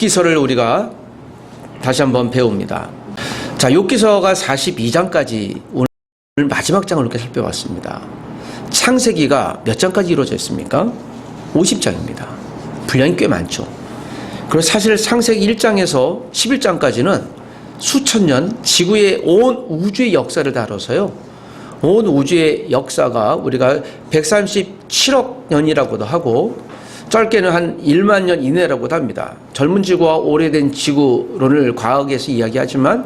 욥기서를 우리가 다시 한번 배웁니다. 자, 욥기서가 42장까지 오늘 마지막 장을 이렇게 살펴봤습니다. 창세기가 몇 장까지 이루어져 있습니까? 50장입니다. 분량이 꽤 많죠. 그리고 사실 창세기 1장에서 11장까지는 수천 년 지구의 온 우주의 역사를 다뤄서요. 온 우주의 역사가 우리가 137억 년이라고도 하고 짧게는 한 1만 년 이내라고도 합니다. 젊은 지구와 오래된 지구론을 과학에서 이야기하지만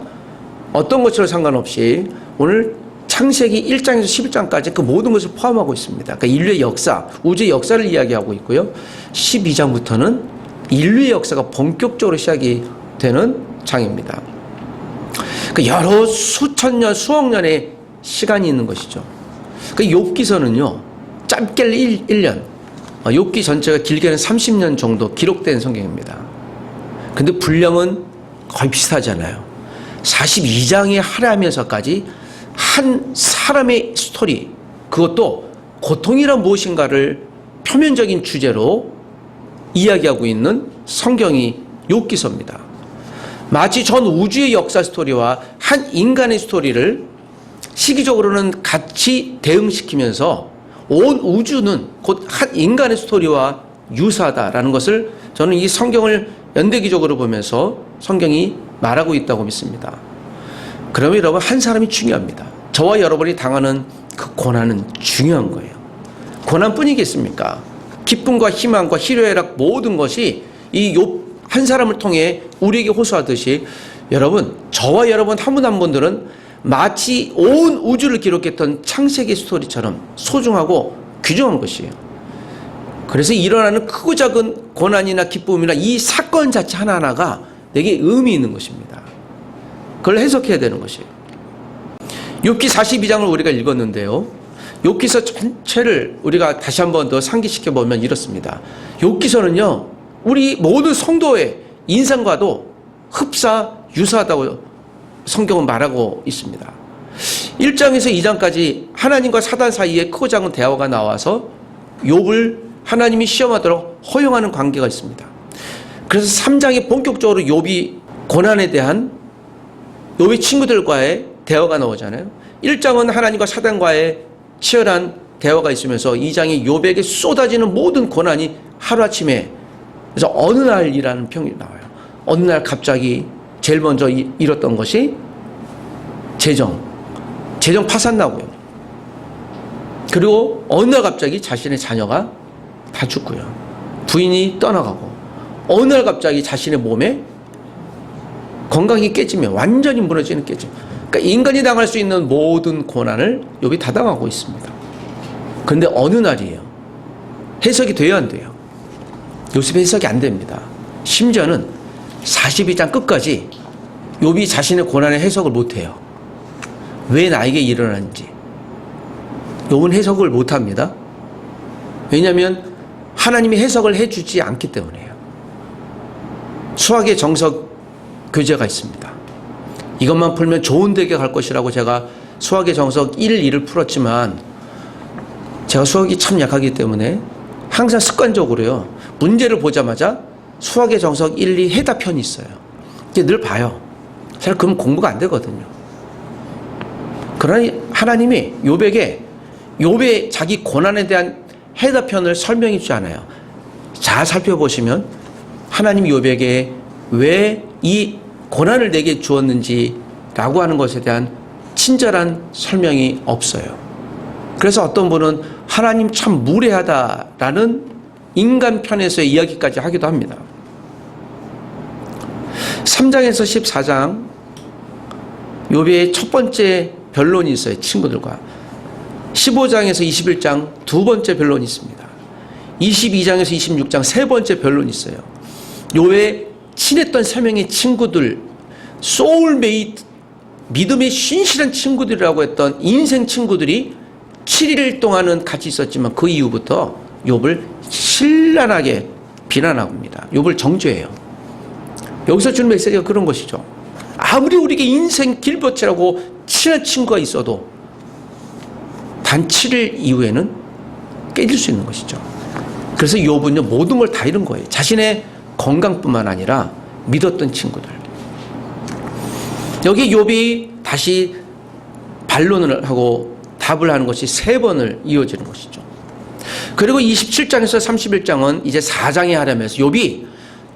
어떤 것으로 상관없이 오늘 창세기 1장에서 11장까지 그 모든 것을 포함하고 있습니다. 그러니까 인류의 역사, 우주의 역사를 이야기하고 있고요. 12장부터는 인류의 역사가 본격적으로 시작이 되는 장입니다. 그 여러 수천 년, 수억 년의 시간이 있는 것이죠. 그 욥기서는요. 짧게 1, 1년, 어, 욥기 전체가 길게는 30년 정도 기록된 성경입니다. 근데 분량은 거의 비슷하잖아요. 42장에 하라면서까지 한 사람의 스토리, 그것도 고통이란 무엇인가를 표면적인 주제로 이야기하고 있는 성경이 욥기서입니다. 마치 전 우주의 역사 스토리와 한 인간의 스토리를 시기적으로는 같이 대응시키면서 온 우주는 곧 한 인간의 스토리와 유사하다라는 것을 저는 이 성경을 연대기적으로 보면서 성경이 말하고 있다고 믿습니다. 그러면 여러분 한 사람이 중요합니다. 저와 여러분이 당하는 그 고난은 중요한 거예요. 고난뿐이겠습니까? 기쁨과 희망과 희로애락 모든 것이 이 욥 한 사람을 통해 우리에게 호소하듯이 여러분 저와 여러분 한 분한 분들은 마치 온 우주를 기록했던 창세기 스토리처럼 소중하고 귀중한 것이에요. 그래서 일어나는 크고 작은 고난이나 기쁨이나 이 사건 자체 하나하나가 내게 의미 있는 것입니다. 그걸 해석해야 되는 것이에요. 욥기 42장을 우리가 읽었는데요. 욥기서 전체를 우리가 다시 한번 더 상기시켜 보면 이렇습니다. 욥기서는요. 우리 모든 성도의 인상과도 흡사 유사하다고 성경은 말하고 있습니다. 1장에서 2장까지 하나님과 사단 사이에 크고 작은 대화가 나와서 욥을 하나님이 시험하도록 허용하는 관계가 있습니다. 그래서 3장에 본격적으로 욥이 고난에 대한 욥의 친구들과의 대화가 나오잖아요. 1장은 하나님과 사단과의 치열한 대화가 있으면서 2장이 욥에게 쏟아지는 모든 고난이 하루아침에 그래서 어느 날이라는 평이 나와요. 어느 날 갑자기 제일 먼저 이- 잃었던 것이 재정. 재정 파산 나고요. 그리고 어느 날 갑자기 자신의 자녀가 다 죽고요. 부인이 떠나가고 어느 날 갑자기 자신의 몸에 건강이 깨지면 완전히 무너지는 깨짐. 그러니까 인간이 당할 수 있는 모든 고난을 욥이 다 당하고 있습니다. 근데 어느 날이에요. 해석이 돼야 안 돼요. 요셉의 해석이 안 됩니다. 심지어는 42장 끝까지 욥이 자신의 고난의 해석을 못 해요. 왜 나에게 일어났는지. 욥은 해석을 못 합니다. 왜냐하면 하나님이 해석을 해주지 않기 때문에요. 수학의 정석 교재가 있습니다. 이것만 풀면 좋은 대게 갈 것이라고 제가 수학의 정석 1, 2를 풀었지만 제가 수학이 참 약하기 때문에 항상 습관적으로요. 문제를 보자마자 수학의 정석 1, 2 해답 편이 있어요. 이게 늘 봐요. 사실 그럼 공부가 안 되거든요. 그러니 하나님이 요백에 요배 자기 고난에 대한 해답편을 설명해 주지 않아요. 잘 살펴보시면 하나님 요백에 왜 이 고난을 내게 주었는지라고 하는 것에 대한 친절한 설명이 없어요. 그래서 어떤 분은 하나님 참 무례하다라는 인간 편에서의 이야기까지 하기도 합니다. 3장에서 14장 요배의 첫 번째 변론이 있어요. 친구들과. 15장에서 21장 두 번째 변론이 있습니다. 22장에서 26장 세 번째 변론이 있어요. 요배 친했던 세 명의 친구들, 소울메이트, 믿음의 신실한 친구들이라고 했던 인생 친구들이 7일 동안은 같이 있었지만 그 이후부터 욥을 신랄하게 비난하고 합니다. 욥을 정죄해요. 여기서 주는 메시지가 그런 것이죠. 아무리 우리에게 인생 길벗이라고 친한 친구가 있어도 단 7일 이후에는 깨질 수 있는 것이죠. 그래서 욥은요 모든 걸 다 잃은 거예요. 자신의 건강뿐만 아니라 믿었던 친구들. 여기 욥이 다시 반론을 하고 답을 하는 것이 세 번을 이어지는 것이죠. 그리고 27장에서 31장은 이제 4장에 하려면서 욥이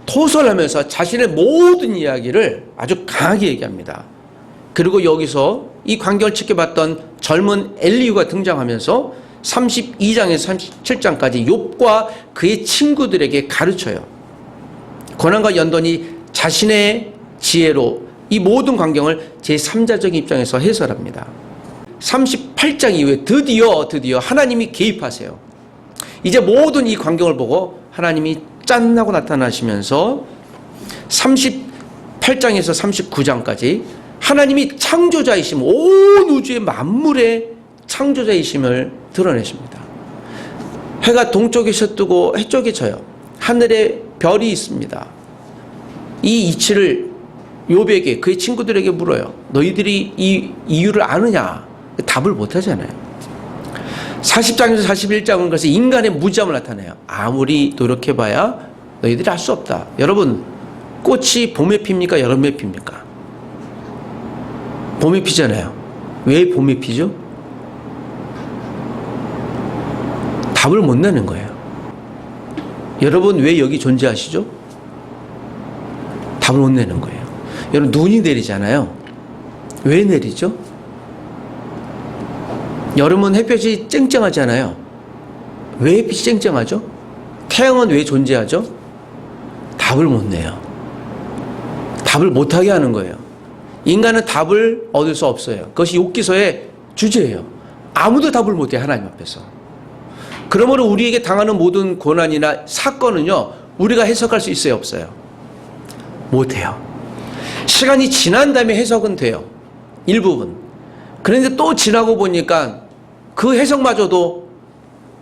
토설하면서 자신의 모든 이야기를 아주 강하게 얘기합니다. 그리고 여기서 이 광경을 지켜봤던 젊은 엘리우가 등장하면서 32장에서 37장까지 욥과 그의 친구들에게 가르쳐요. 고난과 연돈이 자신의 지혜로 이 모든 광경을 제3자적인 입장에서 해설합니다. 38장 이후에 드디어 드디어 하나님이 개입하세요. 이제 모든 이 광경을 보고 하나님이 짠하고 나타나시면서 38장에서 39장까지 하나님이 창조자이심, 온 우주의 만물의 창조자이심을 드러내십니다. 해가 동쪽에서 뜨고 해쪽에 져요. 하늘에 별이 있습니다. 이 이치를 요백에 그의 친구들에게 물어요. 너희들이 이 이유를 아느냐? 답을 못 하잖아요. 40장에서 41장은 그래서 인간의 무지함을 나타내요. 아무리 노력해봐야 너희들이 알 수 없다. 여러분, 꽃이 봄에 핍니까? 여름에 핍니까? 봄에 피잖아요. 왜 봄에 피죠? 답을 못 내는 거예요. 여러분, 왜 여기 존재하시죠? 답을 못 내는 거예요. 여러분, 눈이 내리잖아요. 왜 내리죠? 여름은 햇볕이 쨍쨍하잖아요. 왜 햇빛이 쨍쨍하죠? 태양은 왜 존재하죠? 답을 못 내요. 답을 못하게 하는 거예요. 인간은 답을 얻을 수 없어요. 그것이 욕기서의 주제예요. 아무도 답을 못해 하나님 앞에서. 그러므로 우리에게 당하는 모든 고난이나 사건은요, 우리가 해석할 수 있어요, 없어요? 못해요. 시간이 지난 다음에 해석은 돼요. 일부분. 그런데 또 지나고 보니까 그 해석마저도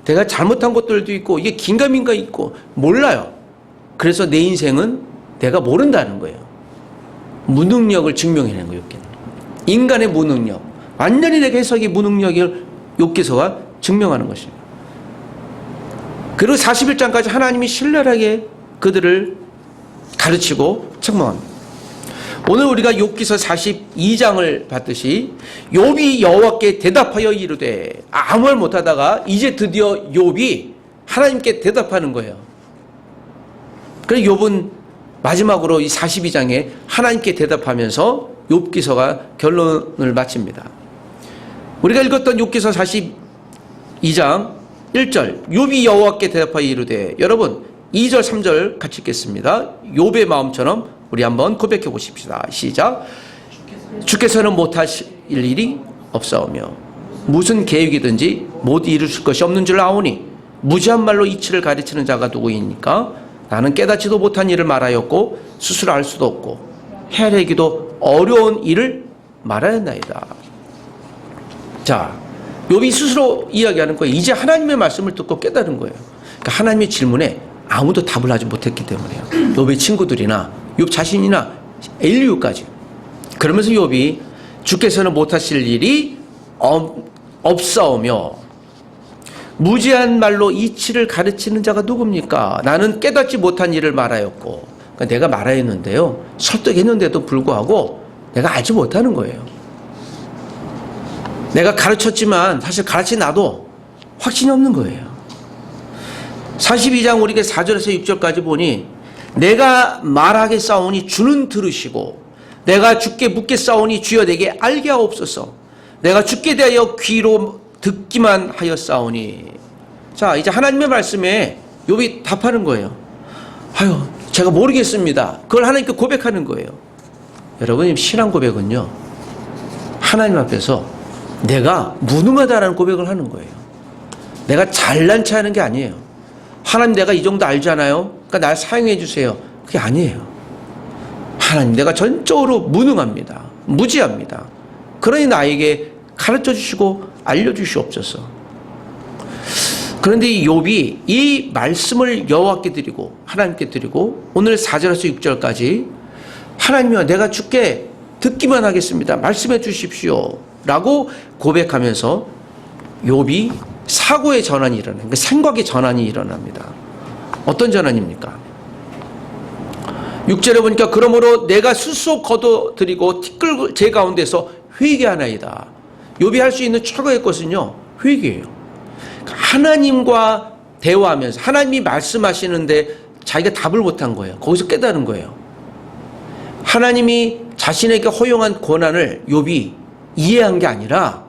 내가 잘못한 것들도 있고 이게 긴가민가 있고 몰라요. 그래서 내 인생은 내가 모른다는 거예요. 무능력을 증명해낸 거예요. 인간의 무능력. 완전히 내가 해석이 무능력을 욥기서가 증명하는 것입니다. 그리고 41장까지 하나님이 신랄하게 그들을 가르치고 책망합니다. 오늘 우리가 욥기서 42장을 봤듯이 욥이 여호와께 대답하여 이르되 아무 말 못하다가 이제 드디어 욥이 하나님께 대답하는 거예요. 그래서 욥은 마지막으로 이 42장에 하나님께 대답하면서 욥기서가 결론을 마칩니다. 우리가 읽었던 욥기서 42장 1절 욥이 여호와께 대답하여 이르되 여러분 2절 3절 같이 읽겠습니다. 욥의 마음처럼 우리 한번 고백해 보십시다. 시작. 주께서는 못하실 일이 없사오며 무슨 계획이든지 못 이루실 것이 없는 줄 아오니 무지한 말로 이치를 가르치는 자가 누구입니까? 나는 깨닫지도 못한 일을 말하였고 스스로 알 수도 없고 헤아리기도 어려운 일을 말하였나이다. 자, 욥이 스스로 이야기하는 거예요. 이제 하나님의 말씀을 듣고 깨달은 거예요. 그러니까 하나님의 질문에 아무도 답을 하지 못했기 때문에요. 욥의 친구들이나 욥 자신이나 엘리우까지. 그러면서 욥이 주께서는 못하실 일이 없사오며 무지한 말로 이치를 가르치는 자가 누굽니까? 나는 깨닫지 못한 일을 말하였고 그러니까 내가 말하였는데요. 설득했는데도 불구하고 내가 알지 못하는 거예요. 내가 가르쳤지만 사실 가르친 나도 확신이 없는 거예요. 42장 우리가 4절에서 6절까지 보니 내가 말하게 싸우니 주는 들으시고 내가 죽게 묻게 싸우니 주여 내게 알게 하옵소서. 내가 죽게 대하여 귀로 듣기만 하여 싸우니. 자 이제 하나님의 말씀에 욥이 답하는 거예요. 아유 제가 모르겠습니다. 그걸 하나님께 고백하는 거예요. 여러분 신앙 고백은요 하나님 앞에서 내가 무능하다라는 고백을 하는 거예요. 내가 잘난 체 하는 게 아니에요 하나님 내가 이 정도 알잖아요 그러니까 날 사용해 주세요 그게 아니에요 하나님 내가 전적으로 무능합니다 무지합니다 그러니 나에게 가르쳐 주시고 알려 주시옵소서. 그런데 이 욥이 이 말씀을 여호와께 드리고 하나님께 드리고 오늘 4절에서 6절까지 하나님이여 내가 죽게 듣기만 하겠습니다. 말씀해 주십시오. 라고 고백하면서 욥이 사고의 전환이 일어나는 그 생각의 전환이 일어납니다. 어떤 전환입니까? 육절에 보니까 그러므로 내가 스스로 거둬들이고 티끌 제 가운데서 회개하나이다. 욥이 할수 있는 최고의 것은요. 회개예요. 하나님과 대화하면서 하나님이 말씀하시는데 자기가 답을 못한 거예요. 거기서 깨달은 거예요. 하나님이 자신에게 허용한 고난을 욥이 이해한 게 아니라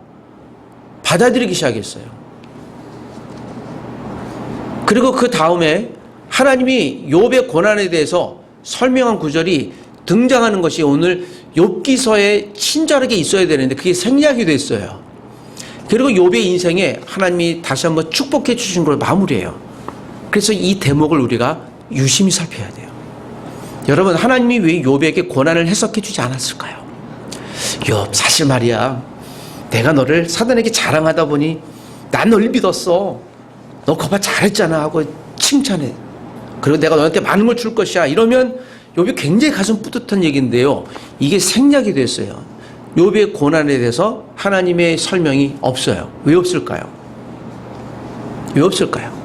받아들이기 시작했어요. 그리고 그 다음에 하나님이 욥의 고난에 대해서 설명한 구절이 등장하는 것이 오늘 욥기서에 친절하게 있어야 되는데 그게 생략이 됐어요. 그리고 욥의 인생에 하나님이 다시 한번 축복해 주신 걸 마무리해요. 그래서 이 대목을 우리가 유심히 살펴야 돼요. 여러분 하나님이 왜 욥에게 고난을 해석해 주지 않았을까요? 욥 사실 말이야. 내가 너를 사단에게 자랑하다 보니 난 널 믿었어. 너 거봐 잘했잖아 하고 칭찬해. 그리고 내가 너한테 많은 걸 줄 것이야. 이러면 욥이 굉장히 가슴 뿌듯한 얘기인데요. 이게 생략이 됐어요. 욥의 고난에 대해서 하나님의 설명이 없어요. 왜 없을까요? 왜 없을까요?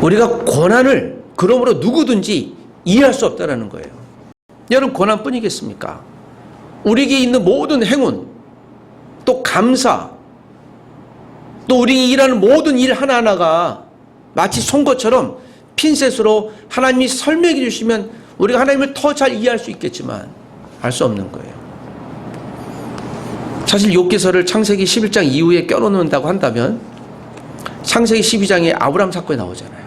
우리가 고난을 그러므로 누구든지 이해할 수 없다라는 거예요. 여러분 고난뿐이겠습니까? 우리에게 있는 모든 행운, 또 감사, 또 우리 일하는 모든 일 하나하나가 마치 송곳처럼 핀셋으로 하나님이 설명해 주시면 우리가 하나님을 더 잘 이해할 수 있겠지만 알 수 없는 거예요. 사실 욥기서를 창세기 11장 이후에 껴놓는다고 한다면 창세기 12장에 아브람 사건이 나오잖아요.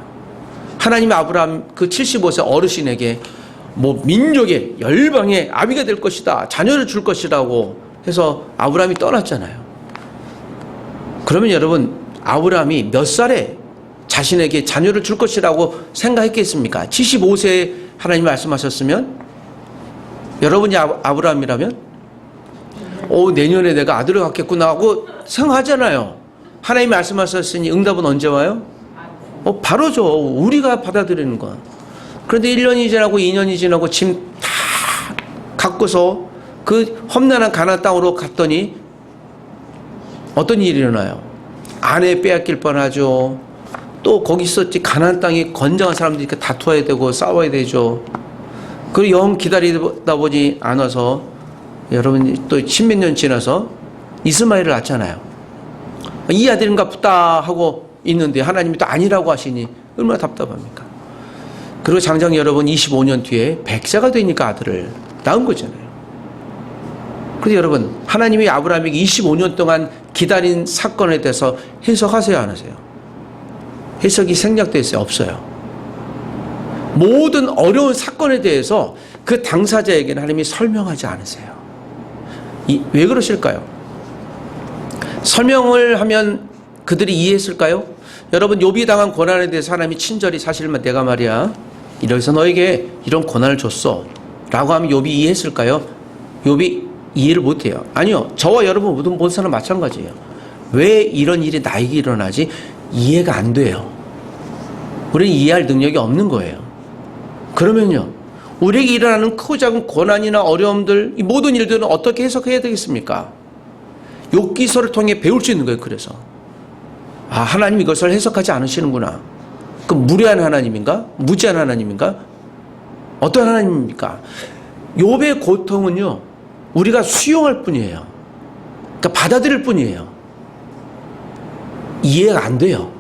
하나님이 아브람 그 75세 어르신에게 뭐 민족의 열방의 아비가 될 것이다. 자녀를 줄 것이라고 해서 아브람이 떠났잖아요. 그러면 여러분 아브람이 몇 살에 자신에게 자녀를 줄 것이라고 생각했겠습니까? 75세에 하나님 말씀하셨으면 여러분이 아- 아브라함이라면 오 내년에 내가 아들을 갖겠구나 하고 생각하잖아요. 하나님 말씀하셨으니 응답은 언제 와요? 어 바로죠. 우리가 받아들이는 건. 그런데 1년이 지나고 2년이 지나고 짐 다 갖고서 그 험난한 가나안 땅으로 갔더니 어떤 일이 일어나요? 아내 빼앗길 뻔하죠. 또 거기 있었지 가나안 땅에 건장한 사람들이 다투어야 되고 싸워야 되죠. 그리고 영 기다리다 보니 안 와서 여러분 또 십몇 년 지나서 이스마엘을 낳잖아요. 이 아들인가 보다 하고 있는데 하나님이 또 아니라고 하시니 얼마나 답답합니까? 그리고 장장 여러분 25년 뒤에 백세가 되니까 아들을 낳은 거잖아요. 그래서 여러분 하나님이 아브라함에게 25년 동안 기다린 사건에 대해서 해석하세요 안 하세요? 해석이 생략돼 있어요 없어요. 모든 어려운 사건에 대해서 그 당사자에게는 하나님이 설명하지 않으세요. 이, 왜 그러실까요? 설명을 하면 그들이 이해했을까요? 여러분 욥이 당한 고난에 대해서 하나님이 친절히 사실만 내가 말이야 이래서 너에게 이런 고난을 줬어 라고 하면 욥이 이해했을까요? 욥이 이해를 못해요. 아니요. 저와 여러분 모든 사람 마찬가지예요. 왜 이런 일이 나에게 일어나지? 이해가 안 돼요. 우리는 이해할 능력이 없는 거예요. 그러면요. 우리에게 일어나는 크고 작은 고난이나 어려움들, 이 모든 일들은 어떻게 해석해야 되겠습니까? 욥기서를 통해 배울 수 있는 거예요. 그래서 아 하나님 이것을 해석하지 않으시는구나. 그 무례한 하나님인가? 무지한 하나님인가? 어떤 하나님입니까? 욥의 고통은요. 우리가 수용할 뿐이에요. 그러니까 받아들일 뿐이에요. 이해가 안 돼요.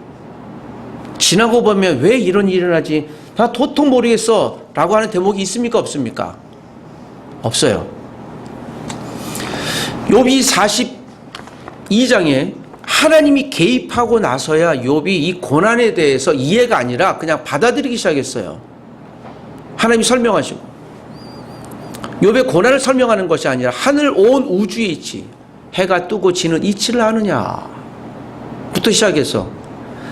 지나고 보면 왜 이런 일이 일어나지? 나 도통 모르겠어. 라고 하는 대목이 있습니까? 없습니까? 없어요. 욥이 42장에 하나님이 개입하고 나서야 욥이 이 고난에 대해서 이해가 아니라 그냥 받아들이기 시작했어요. 하나님이 설명하시고. 욥의 고난을 설명하는 것이 아니라 하늘 온 우주의 이치, 해가 뜨고 지는 이치를 아느냐. 부터 시작해서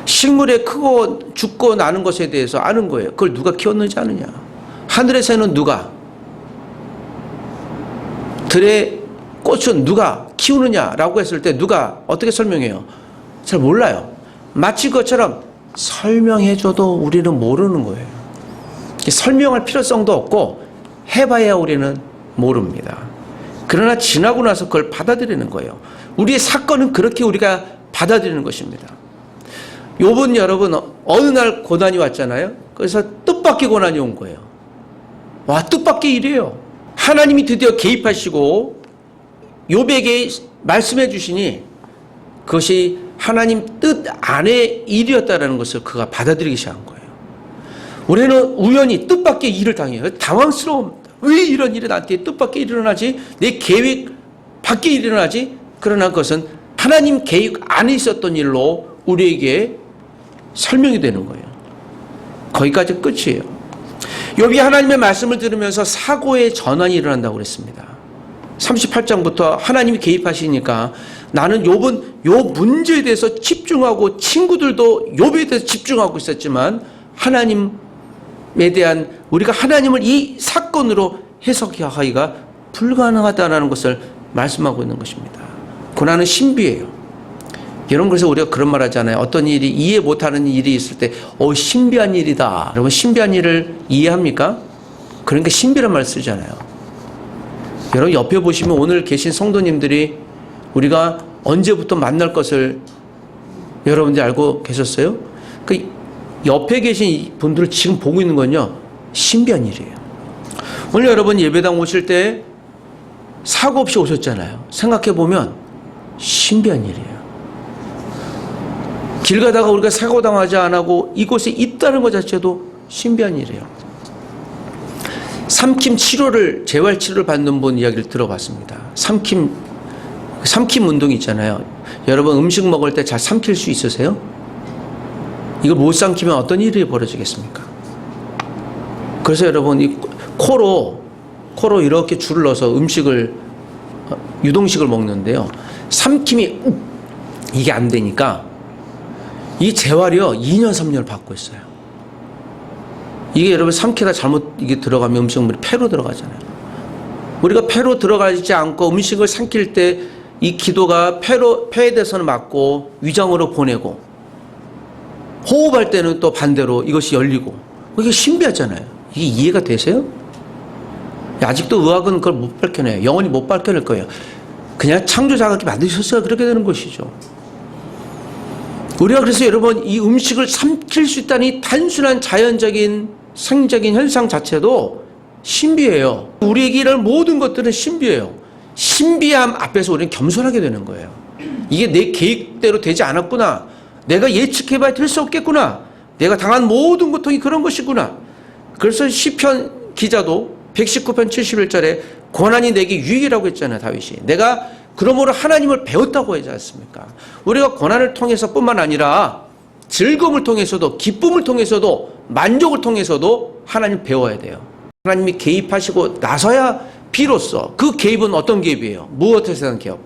식물의 크고 죽고 나는 것에 대해서 아는 거예요. 그걸 누가 키웠는지 아느냐. 하늘의 새는 누가? 들의 꽃은 누가 키우느냐라고 했을 때 누가 어떻게 설명해요? 잘 몰라요. 마치 그것처럼 설명해줘도 우리는 모르는 거예요. 설명할 필요성도 없고 해봐야 우리는 모릅니다. 그러나 지나고 나서 그걸 받아들이는 거예요. 우리의 사건은 그렇게 우리가 받아들이는 것입니다. 요번 여러분 어- 어느 날 고난이 왔잖아요. 그래서 뜻밖의 고난이 온 거예요. 와 뜻밖의 일이에요. 하나님이 드디어 개입하시고 요백에 말씀해 주시니 그것이 하나님 뜻 안의 일이었다라는 것을 그가 받아들이기 시작한 거예요. 우리는 우연히 뜻밖의 일을 당해요. 당황스러웁니다. 왜 이런 일이 나한테 뜻밖의 일어나지? 내 계획 일이 일어나지? 그러나 그것은 하나님 계획 안에 있었던 일로 우리에게 설명이 되는 거예요. 거기까지 끝이에요. 욥이 하나님의 말씀을 들으면서 사고의 전환이 일어난다고 그랬습니다. 38장부터 하나님이 개입하시니까 나는 욥은 요 문제에 대해서 집중하고 친구들도 욥에 대해서 집중하고 있었지만 하나님에 대한 우리가 하나님을 이 사건으로 해석하기가 불가능하다는 것을 말씀하고 있는 것입니다. 고난은 신비예요. 여러분 그래서 우리가 그런 말 하잖아요. 어떤 일이 이해 못하는 일이 있을 때, 어 신비한 일이다. 여러분 신비한 일을 이해합니까? 그러니까 신비란 말 쓰잖아요. 여러분 옆에 보시면 오늘 계신 성도님들이 우리가 언제부터 만날 것을 여러분들 알고 계셨어요? 그 옆에 계신 분들을 지금 보고 있는 건요 신비한 일이에요. 오늘 여러분 예배당 오실 때 사고 없이 오셨잖아요. 생각해 보면 신비한 일이에요. 길 가다가 우리가 사고 당하지 않고 이곳에 있다는 것 자체도 신비한 일이에요. 삼킴 치료를 재활 치료를 받는 분 이야기를 들어봤습니다. 삼킴 삼킴 운동 있잖아요. 여러분 음식 먹을 때 잘 삼킬 수 있으세요? 이걸 못 삼키면 어떤 일이 벌어지겠습니까? 그래서 여러분 이 코로 코로 이렇게 줄을 넣어서 음식을 어, 유동식을 먹는데요. 삼킴이 이게 안 되니까 이 재활이요 2년 3년을 받고 있어요. 이게 여러분 삼키다 잘못 이게 들어가면 음식물이 폐로 들어가잖아요. 우리가 폐로 들어가지 않고 음식을 삼킬 때 이 기도가 폐로 폐에 대해서는 맞고 위장으로 보내고 호흡할 때는 또 반대로 이것이 열리고 이게 신비하잖아요. 이게 이해가 되세요? 아직도 의학은 그걸 못 밝혀내요. 영원히 못 밝혀낼 거예요. 그냥 창조자가 만드셨어요. 그렇게 되는 것이죠. 우리가 그래서 여러분 이 음식을 삼킬 수 있다는 이 단순한 자연적인 생적인 현상 자체도 신비해요. 우리에게 이런 모든 것들은 신비해요. 신비함 앞에서 우리는 겸손하게 되는 거예요. 이게 내 계획대로 되지 않았구나. 내가 예측해봐야 될 수 없겠구나. 내가 당한 모든 고통이 그런 것이구나. 그래서 시편 기자도 119편 71절에 고난이 내게 유익이라고 했잖아요, 다윗이. 내가 그러므로 하나님을 배웠다고 하지 않습니까? 우리가 고난을 통해서 뿐만 아니라 즐거움을 통해서도 기쁨을 통해서도 만족을 통해서도 하나님 배워야 돼요. 하나님이 개입하시고 나서야 비로소 그 개입은 어떤 개입이에요? 무엇에 대한 개입?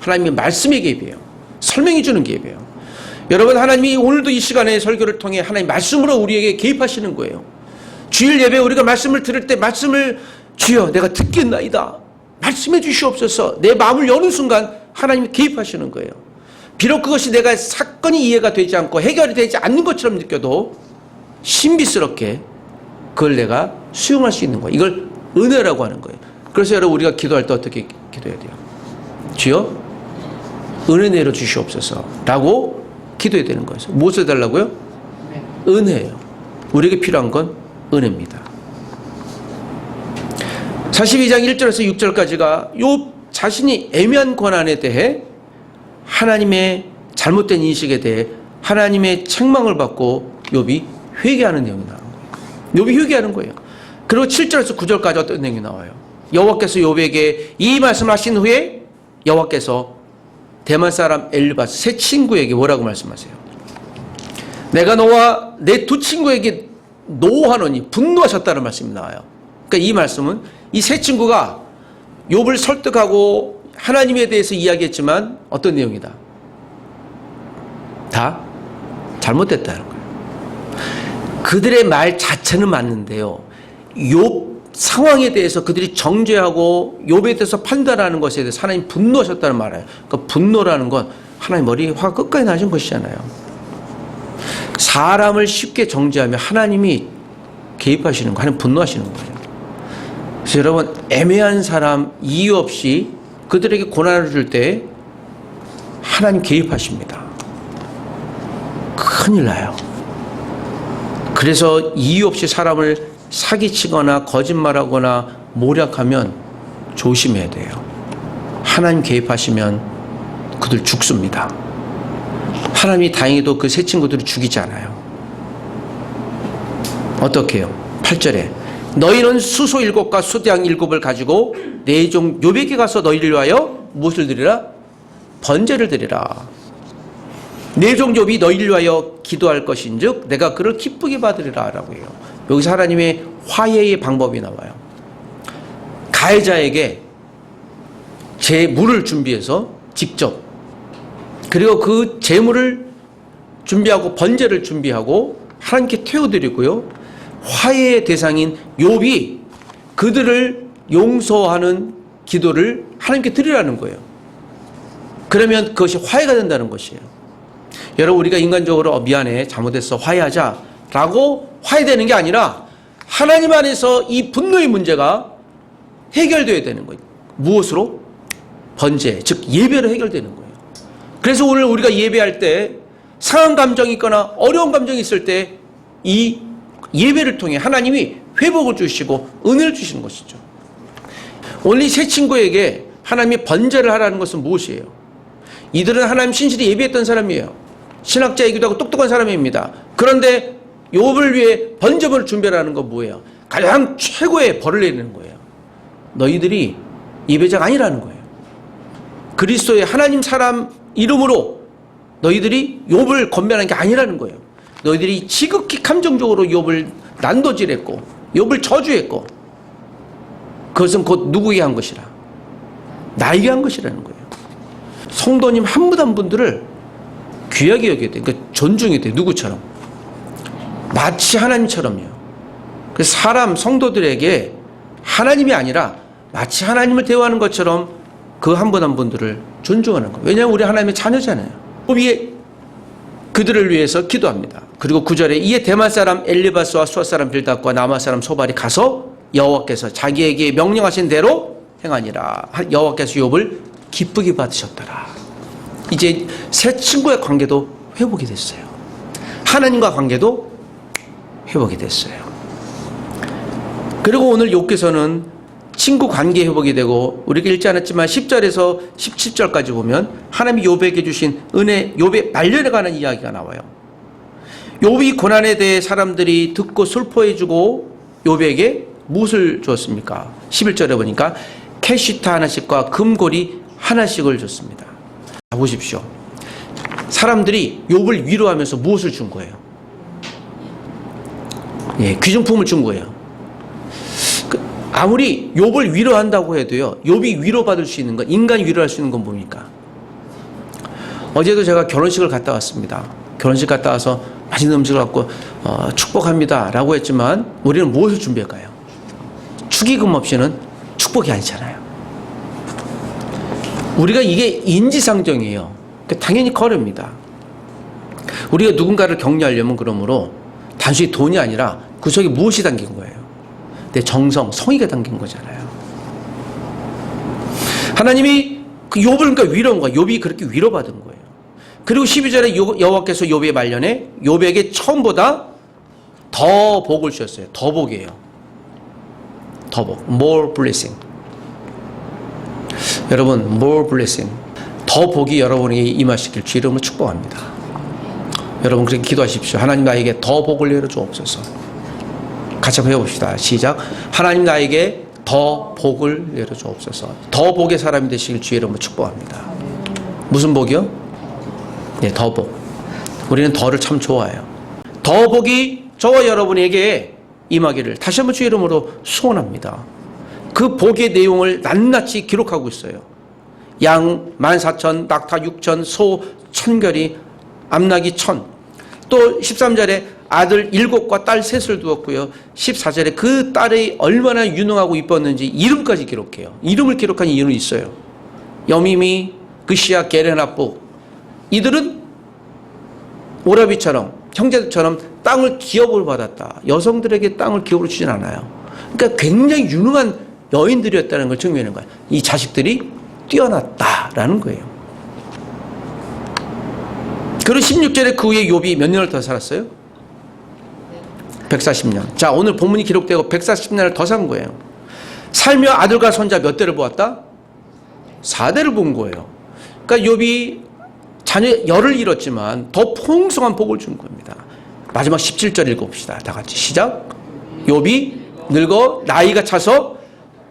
하나님의 말씀의 개입이에요. 설명해 주는 개입이에요. 여러분 하나님이 오늘도 이 시간에 설교를 통해 하나님 말씀으로 우리에게 개입하시는 거예요. 주일 예배 우리가 말씀을 들을 때 말씀을 주여 내가 듣겠나이다. 말씀해 주시옵소서. 내 마음을 여는 순간 하나님이 개입하시는 거예요. 비록 그것이 내가 사건이 이해가 되지 않고 해결이 되지 않는 것처럼 느껴도 신비스럽게 그걸 내가 수용할 수 있는 거예요. 이걸 은혜라고 하는 거예요. 그래서 여러분 우리가 기도할 때 어떻게 기도해야 돼요? 주여 은혜 내려 주시옵소서 라고 기도해야 되는 거예요. 무엇을 달라고요? 은혜예요. 우리에게 필요한 건 은혜입니다. 42장 1절에서 6절까지가 요 자신이 애매한 권한에 대해 하나님의 잘못된 인식에 대해 하나님의 책망을 받고 욥이 회개하는 내용이 거예요. 욥이 회개하는 거예요. 그리고 7절에서 9절까지 어떤 내용이 나와요. 여호와께서 욥에게 이 말씀하신 후에 여호와께서 대만 사람 엘리바스 세 친구에게 뭐라고 말씀하세요? 내가 너와 내 두 친구에게 노하노니 분노하셨다는 말씀이 나와요. 그러니까 이 말씀은 이 세 친구가 욥을 설득하고 하나님에 대해서 이야기했지만 어떤 내용이다? 다 잘못됐다는 거예요. 그들의 말 자체는 맞는데요. 욥 상황에 대해서 그들이 정죄하고 욥에 대해서 판단하는 것에 대해서 하나님 분노하셨다는 말이에요. 그러니까 분노라는 건 하나님 머리 화 끝까지 나신 것이잖아요. 사람을 쉽게 정죄하면 하나님이 개입하시는 거, 하나님 분노하시는 거예요. 그래서 여러분 애매한 사람 이유 없이 그들에게 고난을 줄 때 하나님 개입하십니다. 큰 큰일 나요. 그래서 이유 없이 사람을 사기치거나 거짓말하거나 모략하면 조심해야 돼요. 하나님 개입하시면 그들 죽습니다. 하나님이 다행히도 그 세 친구들을 죽이지 않아요. 어떻게 해요? 8절에 너희는 수소 일곱과 수대양 일곱을 가지고 내종 요백에 가서 너희를 위하여 무엇을 드리라? 번제를 드리라. 내종 욥이 너희를 위하여 기도할 것인즉 내가 그를 기쁘게 받으리라라고 해요. 여기서 하나님의 화해의 방법이 나와요. 가해자에게 제 물을 준비해서 직접 그리고 그 제물을 준비하고 번제를 준비하고 하나님께 태워드리고요. 화해의 대상인 욥이 그들을 용서하는 기도를 하나님께 드리라는 거예요. 그러면 그것이 화해가 된다는 것이에요. 여러분 우리가 인간적으로 어, 미안해 잘못했어 화해하자라고 화해되는 게 아니라 하나님 안에서 이 분노의 문제가 해결돼야 되는 거예요. 무엇으로? 번제, 즉 예배로 해결되는 거예요. 그래서 오늘 우리가 예배할 때 상한 감정이 있거나 어려운 감정이 있을 때 이 예배를 통해 하나님이 회복을 주시고 은혜를 주시는 것이죠. 오늘 이 세 친구에게 하나님이 번제를 하라는 것은 무엇이에요? 이들은 하나님 신실히 예배했던 사람이에요. 신학자이기도 하고 똑똑한 사람입니다. 그런데 욥을 위해 번제물을 준비하라는 건 뭐예요? 가장 최고의 벌을 내리는 거예요. 너희들이 예배자가 아니라는 거예요. 그리스도의 하나님 사람 이름으로 너희들이 욥을 건면한 게 아니라는 거예요. 너희들이 지극히 감정적으로 욥을 난도질했고 욥을 저주했고 그것은 곧 누구에게 한 것이라 나에게 한 것이라는 거예요. 성도님 한 분 한 분들을 귀하게 여겨야 돼. 그러니까 존중해야 돼. 누구처럼 마치 하나님처럼요. 그 사람 성도들에게 하나님이 아니라 마치 하나님을 대우하는 것처럼 그 한 분한 분들을 존중하는 거예요. 왜냐하면 우리 하나님의 자녀잖아요. 위에 그들을 위해서 기도합니다. 그리고 구절에 이에 대만 사람 엘리바스와 수아 사람 빌닷과 남아 사람 소발이 가서 여호와께서 자기에게 명령하신 대로 행하니라. 여호와께서 욥을 기쁘게 받으셨더라. 이제 새 친구의 관계도 회복이 됐어요. 하나님과 관계도 회복이 됐어요. 그리고 오늘 욥께서는 친구 관계 회복이 되고 우리가 읽지 않았지만 10절에서 17절까지 보면 하나님이 욥에게 주신 은혜 욥의 말년에 관한 이야기가 나와요. 욥이 고난에 대해 사람들이 듣고 슬퍼해 주고 욥에게 무엇을 주었습니까? 11절에 보니까 캐시타 하나씩과 금고리 하나씩을 줬습니다. 자, 보십시오. 사람들이 욥을 위로하면서 무엇을 준 거예요? 예, 귀중품을 준 거예요. 그, 아무리 욥을 위로한다고 해도요. 욥이 위로받을 수 있는 건 인간 위로할 수 있는 건 뭡니까? 어제도 제가 결혼식을 갔다 왔습니다. 결혼식 갔다 와서 맛있는 음식을 갖고 어, 축복합니다라고 했지만 우리는 무엇을 준비할까요? 축의금 없이는 축복이 아니잖아요. 우리가 이게 인지상정이에요. 그러니까 당연히 거릅니다. 우리가 누군가를 격려하려면 그러므로 단순히 돈이 아니라 그 속에 무엇이 담긴 거예요? 내 정성, 성의가 담긴 거잖아요. 하나님이 그 욥을 그러니까 위로한 거야. 욥이 그렇게 위로받은 거예요. 그리고 12절에 요- 여호와께서 욥의 말년에 욥에게 처음보다 더 복을 주셨어요. 더 복이에요. 더 복. more blessing. 여러분, more blessing. 더 복이 여러분에게 임하시길 주 이름으로 축복합니다. 여러분 그렇게 기도하십시오. 하나님 나에게 더 복을 내려 주옵소서. 같이 한번 해봅시다. 시작. 하나님 나에게 더 복을 내려 주옵소서. 더 복의 사람이 되시길 주 이름으로 축복합니다. 무슨 복이요? 네, 더 복. 우리는 더를 참 좋아해요. 더 복이 저와 여러분에게 임하기를 다시 한번 주 이름으로 소원합니다. 그 복의 내용을 낱낱이 기록하고 있어요. 양 14,000, 낙타 6,000, 소 천결이, 암낙이 1,000. 또 13절에 아들 일곱과 딸 셋을 두었고요. 14절에 그 딸이 얼마나 유능하고 이뻤는지 이름까지 기록해요. 이름을 기록한 이유는 있어요. 여미미, 그시야, 게레나뿌. 이들은 오라비처럼 형제들처럼 땅을 기업으로 받았다. 여성들에게 땅을 기업으로 주진 않아요. 그러니까 굉장히 유능한 여인들이었다는 걸 증명하는 거예요. 이 자식들이 뛰어났다라는 거예요. 그리고 16절에 그 후에 욥이 몇 년을 더 살았어요? 140년. 자, 오늘 본문이 기록되고 140년을 더 산 거예요. 살며 아들과 손자 몇 대를 보았다? 4대를 본 거예요. 그러니까 욥이 자녀 열을 잃었지만 더 풍성한 복을 준 겁니다. 마지막 17절 읽어봅시다. 다 같이 시작. 욥이 늙어 나이가 차서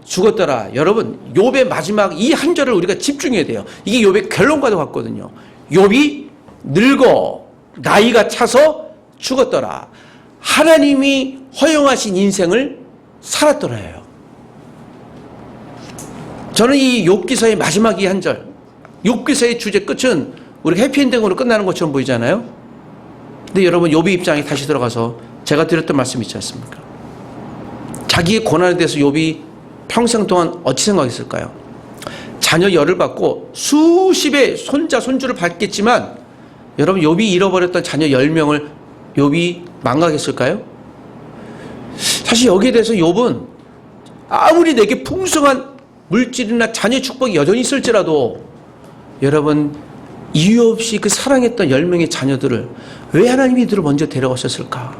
죽었더라. 여러분, 욥의 마지막 이 한 절을 우리가 집중해야 돼요. 이게 욥의 결론과도 같거든요. 욥이 늙어 나이가 차서 죽었더라. 하나님이 허용하신 인생을 살았더라예요. 저는 이 욥기서의 마지막 이 한 절, 욥기서의 주제 끝은 우리 해피엔딩으로 끝나는 것처럼 보이잖아요. 근데 여러분 욥의 입장에 다시 들어가서 제가 드렸던 말씀 있지 않습니까? 자기의 고난에 대해서 욥이 평생 동안 어찌 생각했을까요? 자녀 열을 받고 수십의 손자 손주를 받겠지만 여러분 욥이 잃어버렸던 자녀 10명을 욥이 망각했을까요? 사실 여기에 대해서 욥은 아무리 내게 풍성한 물질이나 자녀 축복이 여전히 있을지라도 여러분 이유 없이 그 사랑했던 10명의 자녀들을 왜 하나님이 이들을 먼저 데려가셨을까?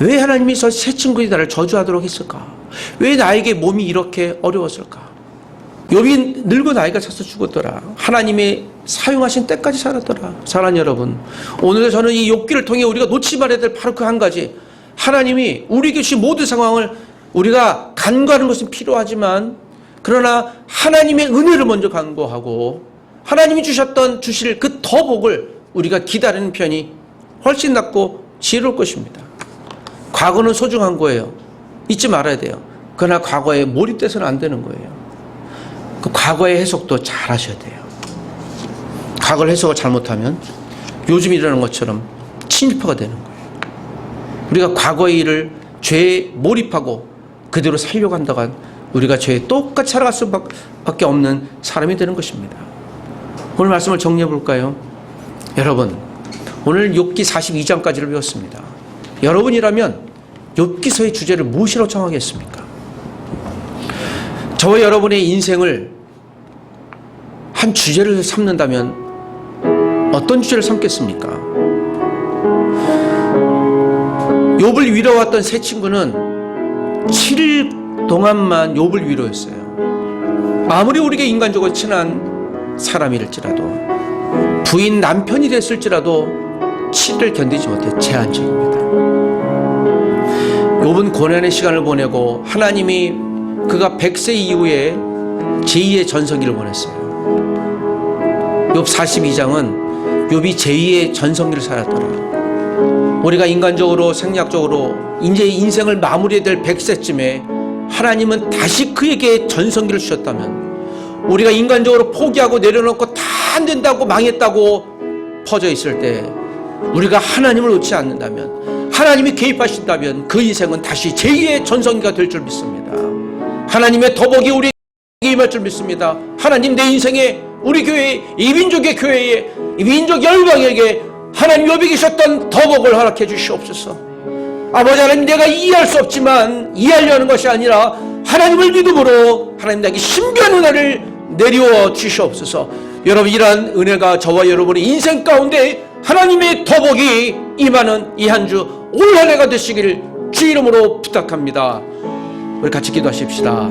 왜 하나님이 저 새 친구들이 나를 저주하도록 했을까? 왜 나에게 몸이 이렇게 어려웠을까? 욥이 늙어 나이가 차서 죽었더라. 하나님의 사용하신 때까지 살았더라. 사랑하는 여러분, 오늘 저는 이 욥기를 통해 우리가 놓지 말아야 될 바로 그 한 가지. 하나님이 우리에게 모든 상황을 우리가 간과하는 것은 필요하지만 그러나 하나님의 은혜를 먼저 간구하고 하나님이 주셨던 주실 그 더복을 우리가 기다리는 편이 훨씬 낫고 지혜로울 것입니다. 과거는 소중한 거예요. 잊지 말아야 돼요. 그러나 과거에 몰입돼서는 안 되는 거예요. 그 과거의 해석도 잘 하셔야 돼요. 과거를 해석을 잘못하면 요즘 일어나는 것처럼 침입화가 되는 거예요. 우리가 과거의 일을 죄에 몰입하고 그대로 살려고 한다간 우리가 죄에 똑같이 살아갈 수밖에 없는 사람이 되는 것입니다. 오늘 말씀을 정리해 볼까요? 여러분, 오늘 욥기 42장까지를 배웠습니다. 여러분이라면 욥기서의 주제를 무엇이라고 정하겠습니까? 저와 여러분의 인생을 한 주제를 삼는다면 어떤 주제를 삼겠습니까? 욥을 위로왔던 세 친구는 7일 동안만 욥을 위로했어요. 아무리 우리가 인간적으로 친한 사람일지라도 부인 남편이 됐을지라도 7일 견디지 못해 제한적입니다. 욥은 고난의 시간을 보내고 하나님이 그가 100세 이후에 제2의 전성기를 보냈어요. 욥 42장은 욥이 제2의 전성기를 살았더라. 우리가 인간적으로 생략적으로 이제 인생을 마무리해야 될 100세쯤에 하나님은 다시 그에게 전성기를 주셨다면 우리가 인간적으로 포기하고 내려놓고 다 안 된다고 망했다고 퍼져 있을 때 우리가 하나님을 놓지 않는다면 하나님이 개입하신다면 그 인생은 다시 제2의 전성기가 될 줄 믿습니다. 하나님의 더복이 우리에게 임할 줄 믿습니다. 하나님 내 인생에 우리 교회 이 민족의 교회에 이 민족 열방에게 하나님 여기 계셨던 더복을 허락해 주시옵소서. 아버지 하나님 내가 이해할 수 없지만 이해하려는 것이 아니라 하나님을 믿음으로 하나님 나에게 신비한 은혜를 내리워 주시옵소서. 여러분 이러한 은혜가 저와 여러분의 인생 가운데 하나님의 더복이 임하는 이 한 주 올 한 해가 되시기를 주 이름으로 부탁합니다. 우리 같이 기도하십시다.